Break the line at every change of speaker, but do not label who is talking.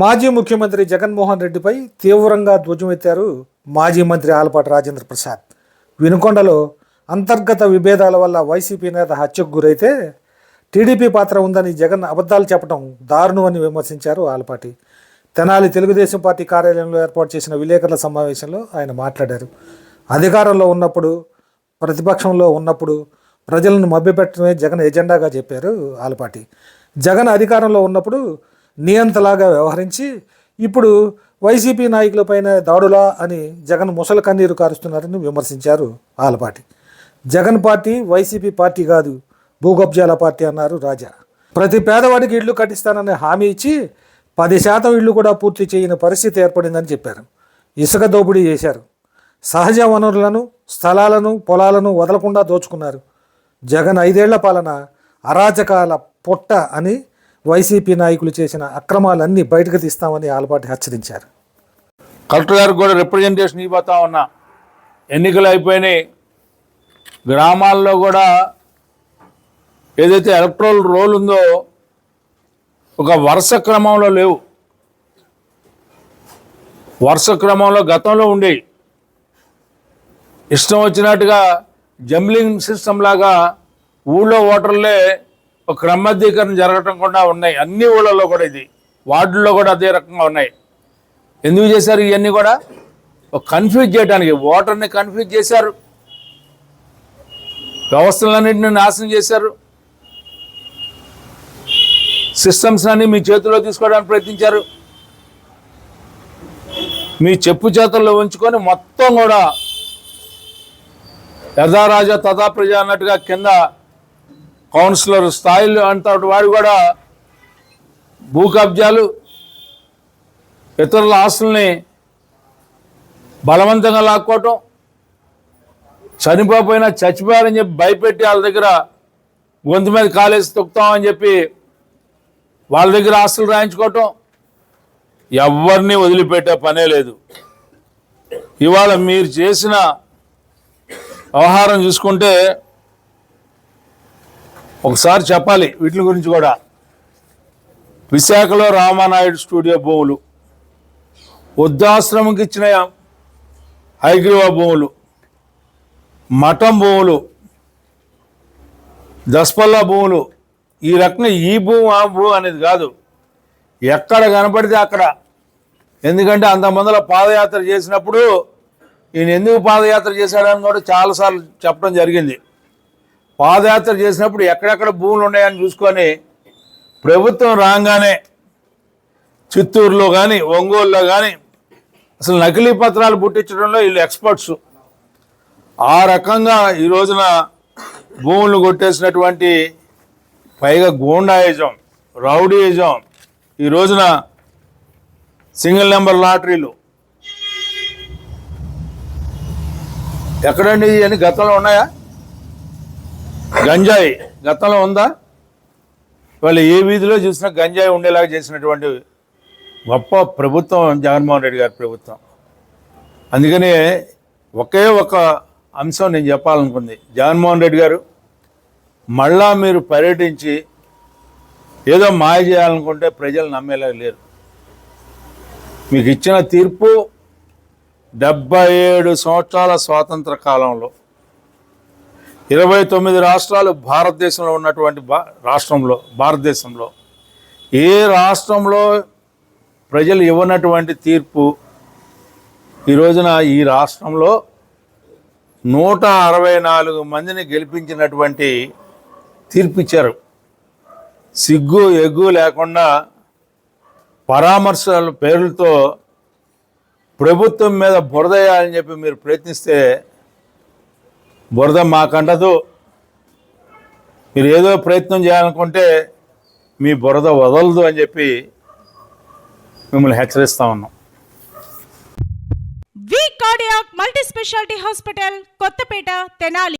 మాజీ ముఖ్యమంత్రి జగన్మోహన్ రెడ్డిపై తీవ్రంగా ధ్వజమెత్తారు మాజీ మంత్రి ఆలపాటి రాజేంద్ర ప్రసాద్. వినుకొండలో అంతర్గత విభేదాల వల్ల వైసీపీ నేత హత్యకు గురైతే టీడీపీ పాత్ర ఉందని జగన్ అబద్ధాలు చెప్పడం దారుణమని విమర్శించారు ఆలపాటి. తెనాలి తెలుగుదేశం పార్టీ కార్యాలయంలో ఏర్పాటు చేసిన విలేకరుల సమావేశంలో ఆయన మాట్లాడారు. అధికారంలో ఉన్నప్పుడు ప్రతిపక్షంలో ఉన్నప్పుడు ప్రజలను మభ్యపెట్టడమే జగన్ ఎజెండాగా చెప్పారు ఆలపాటి. జగన్ అధికారంలో ఉన్నప్పుడు నియంతలాగా వ్యవహరించి ఇప్పుడు వైసీపీ నాయకులపైన దాడులా అని జగన్ ముసల కన్నీరు కారుస్తున్నారని విమర్శించారు Alapati. Jagan party YCP party కాదు భూగబ్జాల పార్టీ అన్నారు రాజా. ప్రతి పేదవాడికి ఇళ్ళు కట్టిస్తానని హామీ ఇచ్చి పది శాతం ఇళ్ళు కూడా పూర్తి చేయని పరిస్థితి ఏర్పడిందని చెప్పారు. ఇసుక దోపిడీ చేశారు. సహజ వనరులను స్థలాలను పొలాలను వదలకుండా దోచుకున్నారు. జగన్ ఐదేళ్ళ పాలన అరాచకాల పొట్ట అని వైసీపీ నాయకులు చేసిన అక్రమాలన్నీ బయటకు తీస్తామని ఆలపాటి హెచ్చరించారు.
కలెక్టర్ గారికి కూడా రిప్రజెంటేషన్ ఇవ్వతా ఉన్నా. ఎన్నికలు అయిపోయినాయి. గ్రామాల్లో కూడా ఏదైతే ఎలక్ట్రల్ రోల్ ఉందో ఒక వరుస క్రమంలో లేవు. వరుస క్రమంలో గతంలో ఉండేవి. ఇష్టం వచ్చినట్టుగా జంబ్లింగ్ సిస్టమ్ లాగా ఊళ్ళో ఓటర్లే క్రమబద్ధీకరణ జరగటం కూడా ఉన్నాయి. అన్ని ఊళ్ళలో కూడా ఇది. వార్డుల్లో కూడా అదే రకంగా ఉన్నాయి. ఎందుకు చేశారు ఇవన్నీ కూడా? కన్ఫ్యూజ్ చేయడానికి ఓటర్ని కన్ఫ్యూజ్ చేశారు. వ్యవస్థలన్నింటినీ నాశనం చేశారు. సిస్టమ్స్ అన్ని మీ చేతిలో తీసుకోవడానికి ప్రయత్నించారు. మీ చెప్పు చేతుల్లో ఉంచుకొని మొత్తం కూడా యథారాజా తథా ప్రజ అన్నట్టుగా కింద కౌన్సిలర్ స్థాయిలో అంత వాడు కూడా. భూ కబ్జాలు ఇతరుల ఆస్తుల్ని బలవంతంగా లాక్కోవటం చనిపోయినా చచ్చిపోయారని చెప్పి భయపెట్టి వాళ్ళ దగ్గర గొంతు మీద కాలేసి తొక్కుతామని చెప్పి వాళ్ళ దగ్గర ఆస్తులు రాయించుకోవటం ఎవరిని వదిలిపెట్టే పనే లేదు. ఇవాళ మీరు చేసిన వ్యవహారం చూసుకుంటే ఒకసారి చెప్పాలి వీటి గురించి కూడా. విశాఖలో రామానాయుడు స్టూడియో భూములు వృద్ధాశ్రమంకి ఇచ్చిన హైగ్రీవ భూములు మఠం భూములు దస్పల్లా భూములు ఈ రకంగా ఈ భూమి ఆ భూమి అనేది కాదు. ఎక్కడ కనపడితే అక్కడ. ఎందుకంటే అంతమందిలో పాదయాత్ర చేసినప్పుడు ఈయన ఎందుకు పాదయాత్ర చేశాడని కూడా చాలాసార్లు చెప్పడం జరిగింది. పాదయాత్ర చేసినప్పుడు ఎక్కడెక్కడ భూములు ఉన్నాయని చూసుకొని ప్రభుత్వం రాగానే చిత్తూరులో కానీ ఒంగోలులో కానీ అసలు నకిలీ పత్రాలు పుట్టించడంలో వీళ్ళు ఎక్స్పర్ట్స్ ఆ రకంగా ఈ రోజున భూములు కొట్టేసినటువంటి పైగా గూండాయిజం రౌడీయిజం ఈ రోజున సింగిల్ నెంబర్ లాటరీలు. ఎక్కడండి అని గతంలో ఉన్నాయా? గంజాయి గతంలో ఉందా? వాళ్ళు ఏ వీధిలో చూసినా గంజాయి ఉండేలాగా చేసినటువంటి గొప్ప ప్రభుత్వం జగన్మోహన్ రెడ్డి గారి ప్రభుత్వం. అందుకనే ఒకే ఒక అంశం నేను చెప్పాలనుకుంది. జగన్మోహన్ రెడ్డి గారు మళ్ళా మీరు పర్యటించి ఏదో మాయ చేయాలనుకుంటే ప్రజలు నమ్మేలా లేరు. మీకు ఇచ్చిన తీర్పు డెబ్బై ఏడు సంవత్సరాల స్వాతంత్ర కాలంలో ఇరవై తొమ్మిది రాష్ట్రాలు భారతదేశంలో ఉన్నటువంటి భా రాష్ట్రంలో భారతదేశంలో. ఏ రాష్ట్రంలో ప్రజలు ఇవ్వనటువంటి తీర్పు ఈ రోజున ఈ రాష్ట్రంలో నూట అరవై నాలుగు మందిని గెలిపించినటువంటి తీర్పు ఇచ్చారు. సిగ్గు ఎగ్గు లేకుండా పరామర్శల పేర్లతో ప్రభుత్వం మీద బురదయ్యాలని చెప్పి మీరు ప్రయత్నిస్తే బురద మాకండదు. మీరు ఏదో ప్రయత్నం చేయాలనుకుంటే మీ బురద వదలదు అని చెప్పి మిమ్మల్ని హెచ్చరిస్తా ఉన్నాం.
V cardiac multi speciality hospital Kothapeta Tenali.